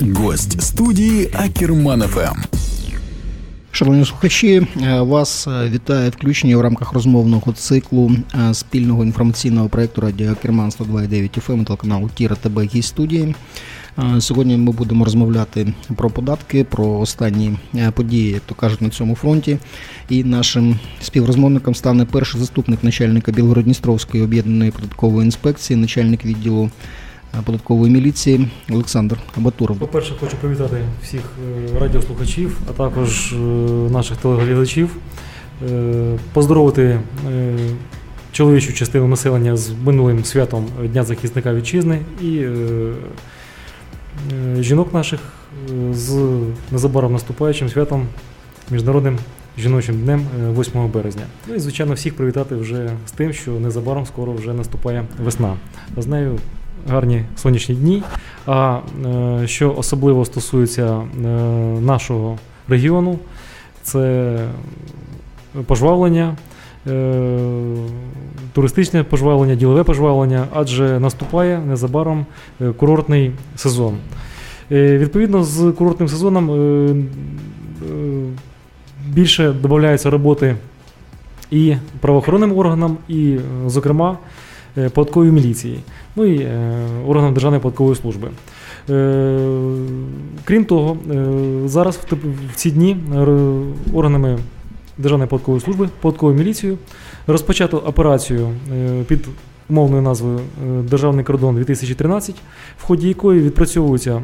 Гость студії Акерман ФМ. Шановні слухачі, е, вас е, вітає включення в рамках розмовного циклу е, спільного інформаційного проєкту Радіо Керман 102.9 FM телеканалу Кіра ТБ гість студії. Сьогодні ми будемо розмовляти про податки, про останні події, як то кажуть, на цьому фронті. І нашим співрозмовником стане перший заступник начальника Білгородністровської об'єднаної податкової інспекції, начальник відділу податкової міліції Олександр Батуров. По-перше, хочу привітати всіх е, радіослухачів, а також е, наших телеглядачів, е, поздоровити чоловічу частину населення з минулим святом Дня захисника вітчизни і жінок наших з незабаром наступаючим святом Міжнародним жіночим днем 8 березня. Ну і звичайно всіх привітати вже з тим, що незабаром скоро вже наступає весна. З нею гарні сонячні дні. А е, що особливо стосується е, нашого регіону, це пожвавлення, е, туристичне пожвавлення, ділове пожвавлення, адже наступає незабаром курортний сезон. Відповідно, з курортним сезоном більше додається роботи і правоохоронним органам, і, зокрема, податкової міліції, ну і е, органам Державної податкової служби. Е, крім того, зараз в ці дні органами Державної податкової служби, податковою міліцією розпочато операцію під умовною назвою Державний кордон 2013, в ході якої відпрацьовуються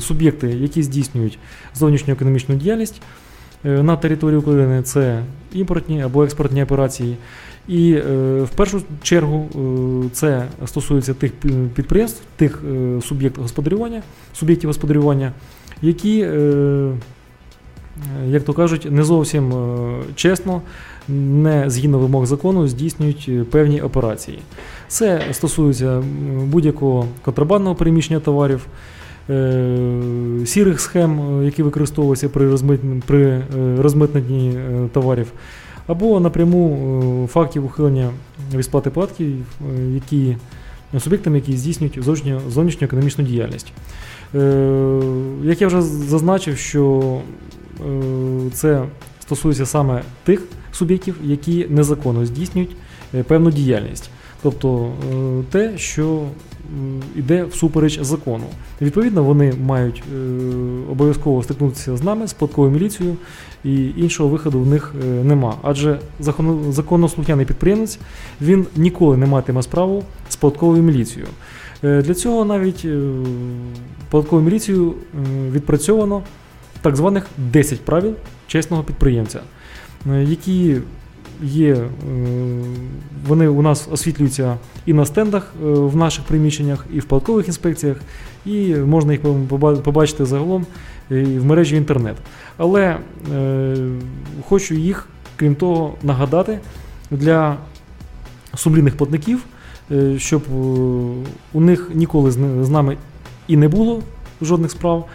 суб'єкти, які здійснюють зовнішню економічну діяльність на території України. Це імпортні або експортні операції. І е, в першу чергу е, це стосується тих підприємств, тих е, суб'єктів господарювання, суб'єктів господарювання, які, як то кажуть, не зовсім чесно, не згідно вимог закону, здійснюють певні операції. Це стосується будь-якого контрабандного переміщення товарів. Сірих схем, які використовуються при розмитненні товарів, або напряму е, фактів ухилення від сплати податків, е, які суб'єктами, які здійснюють зовнішню, економічну діяльність. Е, як я вже зазначив, що це стосується саме тих суб'єктів, які незаконно здійснюють певну діяльність. Тобто те, що йде всупереч закону. Відповідно, вони мають обов'язково стикнутися з нами, з податковою міліцією, і іншого виходу в них е, нема. Адже законослухняний підприємець він ніколи не матиме справу з податковою міліцією. Е, для цього навіть е, податковою міліцією відпрацьовано так званих 10 правил чесного підприємця, які є, вони у нас освітлюються і на стендах в наших приміщеннях, і в податкових інспекціях, і можна їх побачити загалом в мережі інтернет. Але е, хочу їх, крім того, нагадати для сумлінних платників, е, щоб е, у них ніколи з нами і не було жодних справ.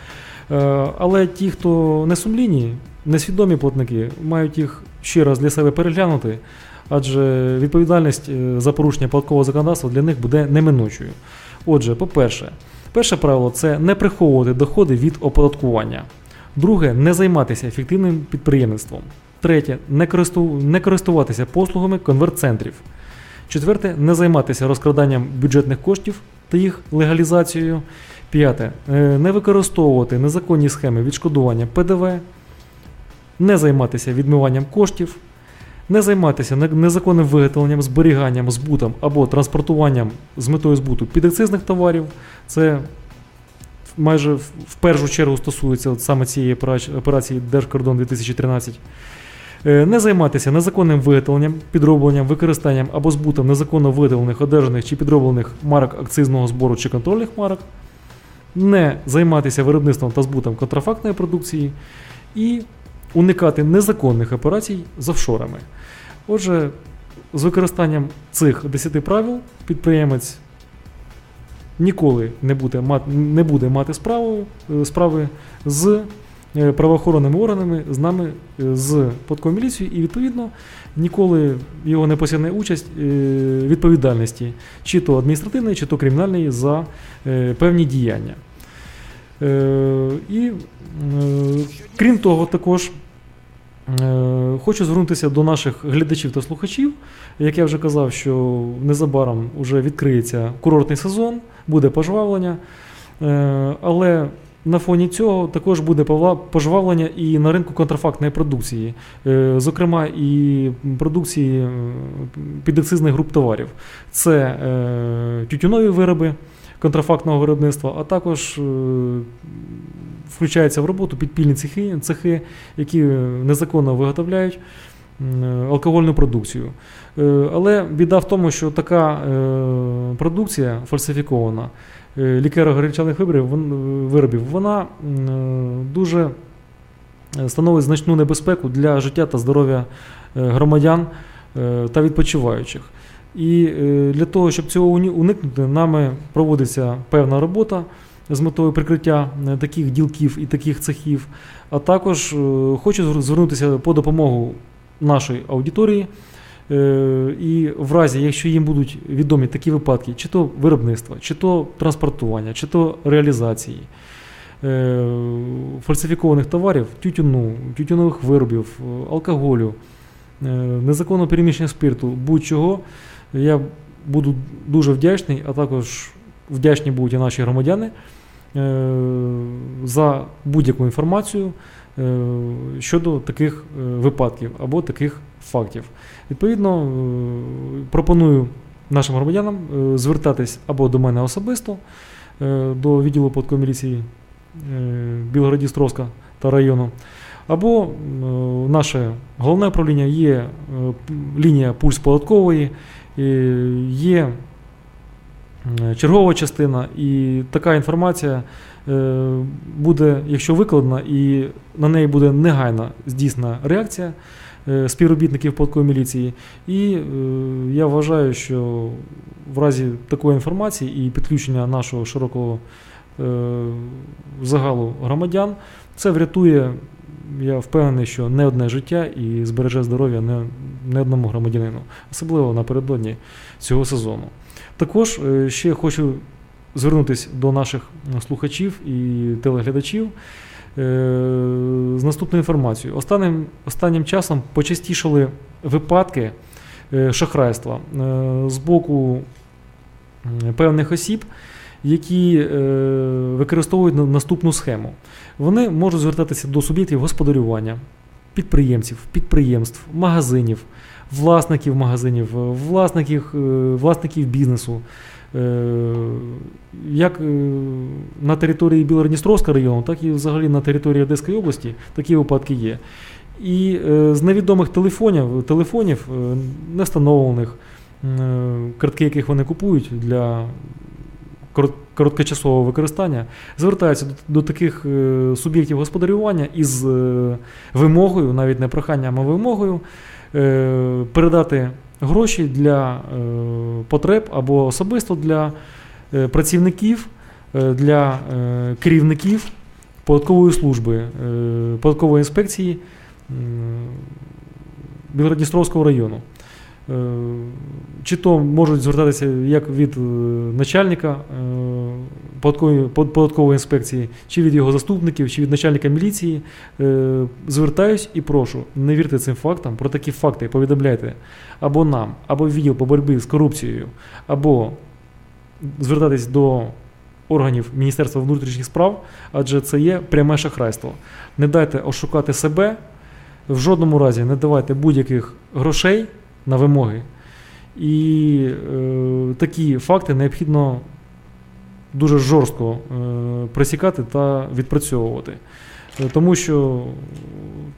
Е, але ті, хто не сумлінні, несвідомі платники, мають їх ще раз для себе переглянути, адже відповідальність е, за порушення податкового законодавства для них буде неминучою. Отже, по-перше, перше правило це не приховувати доходи від оподаткування. Друге не займатися ефективним підприємництвом. Третє не користуватися послугами конверт-центрів. Четверте не займатися розкраданням бюджетних коштів та їх легалізацією. П'яте е, не використовувати незаконні схеми відшкодування ПДВ, не займатися відмиванням коштів, не займатися незаконним виготовленням, зберіганням, збутом або транспортуванням з метою збуту підакцизних товарів. Це майже в першу чергу стосується саме цієї операції Держкордон 2013. Е, не займатися незаконним виготовленням, підробленням, використанням або збутом незаконно виготовлених, одержаних чи підроблених марок акцизного збору чи контрольних марок, не займатися виробництвом та збутом контрафактної продукції і уникати незаконних операцій з офшорами. Отже, з використанням цих 10 правил підприємець ніколи не буде мати, не буде мати справу, е, справи з е, правоохоронними органами, з нами, е, з податковою міліцією, і відповідно ніколи його не посягне участь відповідальності, чи то адміністративної, чи то кримінальної за певні діяння. І крім того, також хочу звернутися до наших глядачів та слухачів. Як я вже казав, що незабаром вже відкриється курортний сезон, буде пожвавлення. Але на фоні цього також буде пожвавлення і на ринку контрафактної продукції, е, зокрема і продукції е, підакцизних груп товарів. Це е, тютюнові вироби контрафактного виробництва, а також включаються в роботу підпільні цехи, цехи які незаконно виготовляють алкогольну продукцію. Але біда в тому, що така продукція фальсифікована. Е, лікеро-горілчаних виробів, вона е, дуже е, становить значну небезпеку для життя та здоров'я громадян та відпочиваючих. І для того, щоб цього уникнути, нами проводиться певна робота з метою прикриття таких ділків і таких цехів. А також хочу звернутися по допомогу нашої аудиторії. Е, і в разі, якщо їм будуть відомі такі випадки, чи то виробництва, чи то транспортування, чи то реалізації е, фальсифікованих товарів, тютюну, тютюнових виробів, алкоголю, е, незаконного переміщення спирту, будь-чого, я буду дуже вдячний, а також вдячні будуть і наші громадяни за будь-яку інформацію щодо таких випадків або таких фактів. Відповідно, е, пропоную нашим громадянам е, звертатись або до мене особисто, е, до відділу податкової міліції Білгородістровська та району, або наше головне управління є лінія пульс податкової, є чергова частина, і така інформація буде, якщо викладена, і на неї буде негайна здійснена реакція. Е, співробітників податкової міліції. І е, я вважаю, що в разі такої інформації і підключення нашого широкого е, загалу громадян це врятує. Я впевнений, що не одне життя і збереже здоров'я не, не одному громадянину, особливо напередодні цього сезону. Також ще хочу звернутися до наших слухачів і телеглядачів. Е, з наступною інформацією. Останнім останнім часом почастішали випадки е, шахрайства е, з боку певних осіб, які використовують наступну схему. Вони можуть звертатися до суб'єктів господарювання, підприємців, підприємств, магазинів, власників магазинів, власників, власників бізнесу. Е, як е, на території Білородністровського району, так і взагалі на території Одеської області такі випадки є. І е, з невідомих телефонів, телефонів не встановлених, картки, яких вони купують для короткочасового використання, звертаються до, таких суб'єктів господарювання із вимогою, навіть не проханням, а вимогою передати гроші для е, потреб або особисто для е, працівників, е, для керівників податкової служби, податкової інспекції Білгородністровського району. Чи то можуть звертатися як від начальника податкової податкової інспекції, чи від його заступників, чи від начальника міліції. Е, звертаюсь і прошу, не вірте цим фактам, про такі факти повідомляйте або нам, або відділ по боротьбі з корупцією, або звертатись до органів Міністерства внутрішніх справ, адже це є пряме шахрайство. Не дайте ошукати себе, в жодному разі не давайте будь-яких грошей на вимоги. І е, такі факти необхідно дуже жорстко е, присікати та відпрацьовувати. Е, тому що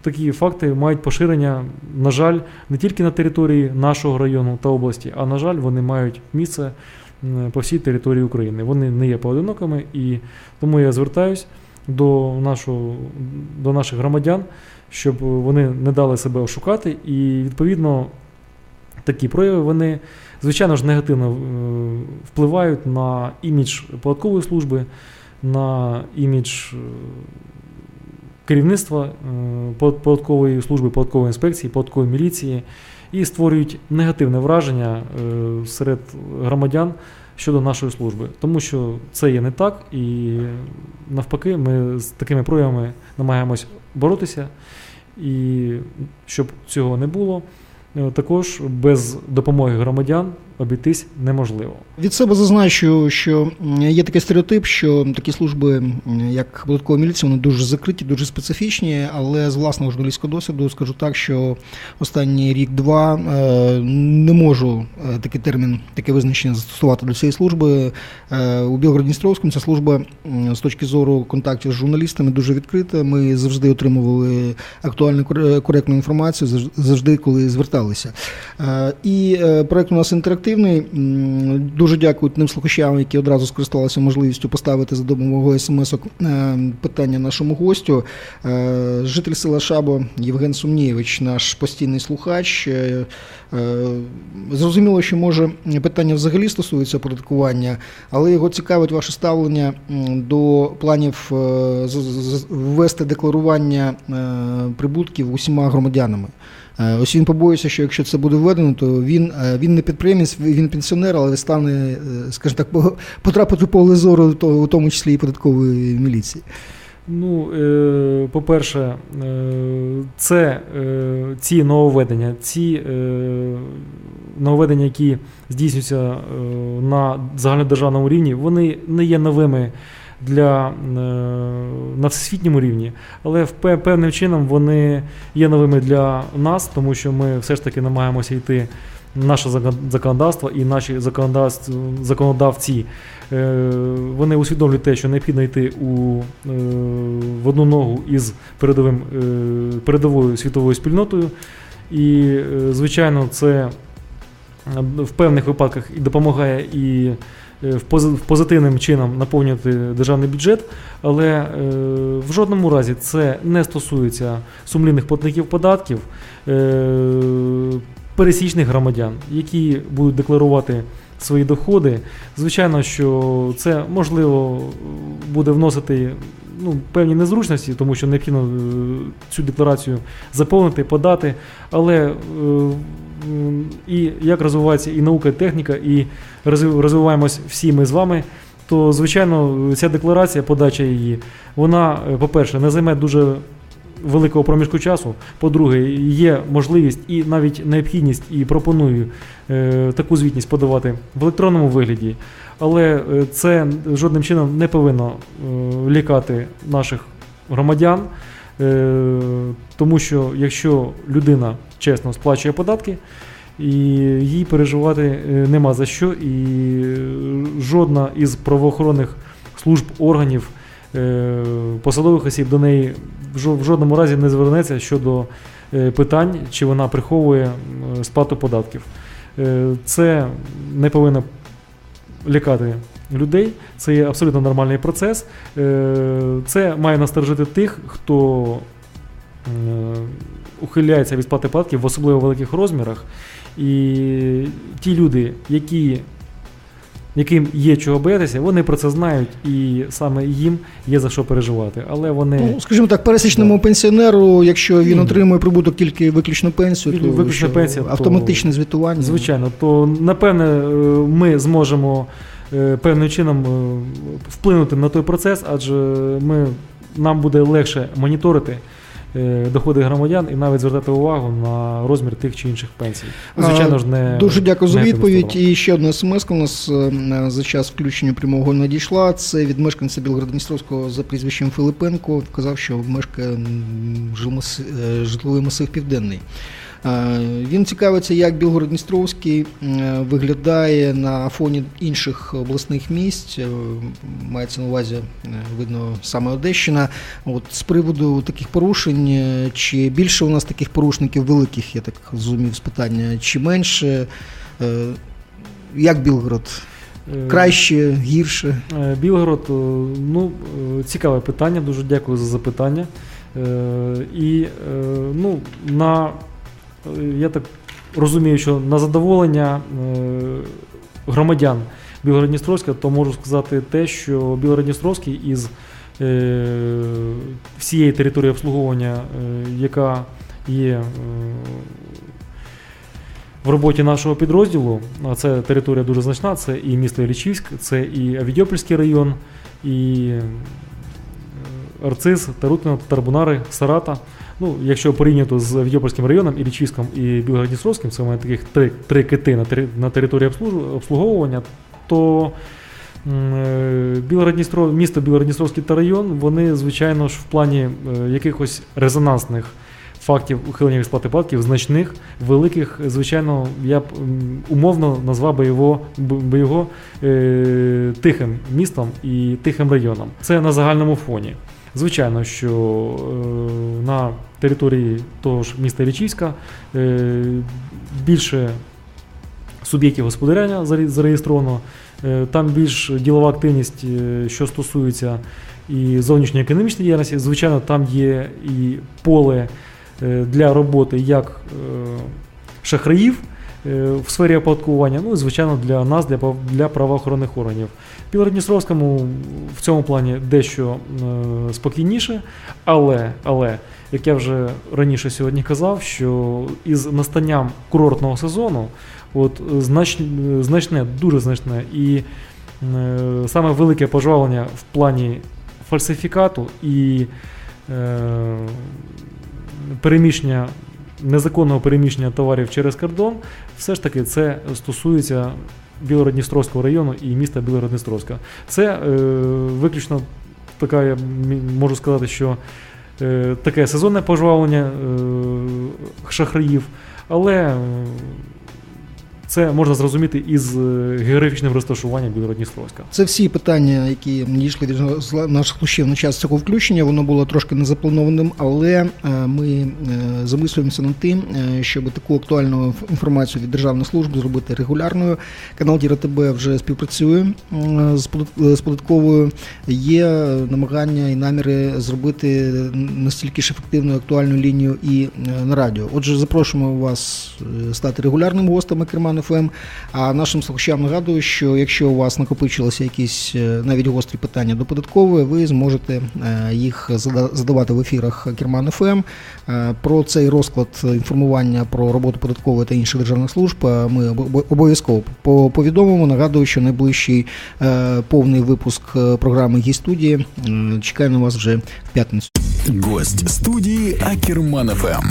такі факти мають поширення, на жаль, не тільки на території нашого району та області, а на жаль, вони мають місце по всій території України. Вони не є поодинокими, і тому я звертаюсь до нашого, до наших громадян, щоб вони не дали себе ошукати, і відповідно такі прояви вони звичайно ж, негативно е, впливають на імідж податкової служби, на імідж е, керівництва е, податкової служби, податкової інспекції, податкової міліції і створюють негативне враження серед громадян щодо нашої служби, тому що це є не так, і навпаки, ми з такими проявами намагаємось боротися, і щоб цього не було, також без допомоги громадян обійтись неможливо. Від себе зазначу, що є такий стереотип, що такі служби, як податкова міліція, вони дуже закриті, дуже специфічні, але з власного журналістського досвіду скажу так, що останній рік-два е, не можу е, такий термін, таке визначення застосувати до цієї служби. Е, У Білгород-Дністровському ця служба з точки зору контактів з журналістами дуже відкрита. Ми завжди отримували актуальну кор- коректну інформацію, завж- завжди, коли зверталися. Е, І е, проект у нас інтерактивний. Дуже дякую тим слухачам, які одразу скористалися можливістю поставити за допомогою смс-ок е, питання нашому гостю. Житель села Шабо Євген Сумнієвич, наш постійний слухач. Зрозуміло, що може питання взагалі стосується оподаткування, але його цікавить ваше ставлення до планів ввести декларування прибутків усіма громадянами. Е, Ось він побоюється, що якщо це буде введено, то він, е, він не підприємець, він пенсіонер, але стане, е, скажімо так, по- потрапити в поле зору, то- у тому числі і податкової міліції. Ну, по-перше, це ці нововведення, ці нововведення, які здійснюються на загальнодержавному рівні, вони не є новими для, е, на всесвітньому рівні, але в певним чином вони є новими для нас, тому що ми все ж таки намагаємося йти наше законодавство і наші законодавці е, вони усвідомлюють те, що необхідно йти у, е, в одну ногу із передовим, передовою світовою спільнотою. І, звичайно, це в певних випадках і допомагає і в пози- позитивним чином наповнювати державний бюджет, але е, в жодному разі це не стосується сумлінних платників податків, е, пересічних громадян, які будуть декларувати свої доходи. Звичайно, що це можливо буде вносити ну, певні незручності, тому що необхідно е, цю декларацію заповнити, подати. Але е, і як розвивається і наука, і техніка, і розвив- розвиваємось всі ми з вами. То, звичайно, ця декларація, подача її, вона, е, по-перше, не займе дуже великого проміжку часу. По-друге, є можливість і навіть необхідність, і пропоную е, таку звітність подавати в електронному вигляді, але е, це жодним чином не повинно е, лякати наших громадян, е, тому що якщо людина чесно сплачує податки, і їй переживати е, нема за що, і е, жодна із правоохоронних служб органів е, посадових осіб до неї в жодному разі не звернеться щодо питань, чи вона приховує сплату податків. Це не повинно лякати людей, це є абсолютно нормальний процес. Це має насторожити тих, хто ухиляється від сплати податків в особливо великих розмірах. І ті люди, які яким є чого боятися, вони про це знають, і саме їм є за що переживати. Але вони Ну, скажімо так, пересічному Да. пенсіонеру, якщо він Ні. отримує прибуток тільки виключно пенсію, то виключно що, пенсія, то- автоматичне звітування. Звичайно, то напевне е, ми зможемо е, певним чином е, вплинути на той процес, адже ми, нам буде легше моніторити доходи громадян і навіть звертати увагу на розмір тих чи інших пенсій. Звичайно ж, не Дуже дякую за відповідь. І ще одна смс у нас е, за час включення прямого надійшла. Це від мешканця Білгород-Дністровського за прізвищем Филипенко. Вказав, що мешкає е, житловий масив Південний. Е, Він цікавиться, як Білгород-Дністровський е, виглядає на фоні інших обласних місць. Е, Мається на увазі, видно, саме Одещина. От з приводу таких порушень, чи більше у нас таких порушників великих, я так зрозумів з питання, чи менше? Як Білгород? Краще, гірше? Білгород, ну, цікаве питання, дуже дякую за запитання. І ну, на, я так розумію, що на задоволення е, громадян Білгород-Дністровська, то можу сказати те, що Білгород-Дністровський із е, всієї території обслуговування, е, яка є в роботі нашого підрозділу. А це територія дуже значна. Це і місто Ілічівськ, це і Авідьопольський район, і Арциз, Тарутино, Тарбунари, Сарата. Ну, якщо порівняти з Авідьопольським районом, Ілічівськом і Білгородністровським, це має таких три, три кити на, тери- на території обслуговування, то е, Білгород-Дністро, місто Білгород-Дністровський та район, вони, звичайно ж, в плані е, якихось резонансних фактів ухилення від сплати податків, значних, великих, звичайно, я б умовно назвав би його, би його е, тихим містом і тихим районом. Це на загальному фоні. Звичайно, що е, на території того ж міста Річівська е, більше суб'єктів господарювання заре- зареєстровано, е, там більш ділова активність, що стосується і зовнішньої економічної діяльності. Звичайно, там є і поле для роботи як шахраїв в сфері оподаткування, ну і звичайно для нас, для, для правоохоронних органів. Білородністровському в цьому плані дещо е, спокійніше, але, але як я вже раніше сьогодні казав, що із настанням курортного сезону, от е, знач, е, значне, дуже значне і е, саме велике пожвавлення в плані фальсифікату і е, переміщення, незаконного переміщення товарів через кордон, все ж таки це стосується Білородністровського району і міста Білородністровська. Це е, виключно така, я можу сказати, що е, таке сезонне пожвавлення е, шахраїв, але це можна зрозуміти із е, географічним розташуванням Білородністровська. Це всі питання, які дійшли від наших слухачів на час цього включення. Воно було трошки незапланованим, але е, ми е, замислюємося над тим, щоб таку актуальну інф- інформацію від державних служб зробити регулярною. Канал Діра ТБ вже співпрацює з подат- податковою. Є намагання і наміри зробити настільки ж ефективну актуальну лінію і на радіо. Отже, запрошуємо вас стати регулярним гостем Керман ФМ. А нашим слухачам нагадую, що якщо у вас накопичилися якісь е, навіть гострі питання до податкової, ви зможете е, їх зада- задавати в ефірах Керман ФМ. Е, Про цей розклад інформування про роботу податкової та інших державних служб ми обов'язково повідомимо. Нагадую, що найближчий повний випуск програми «Гість студії чекає на вас вже в п'ятницю. Гость студии Акерман ФМ.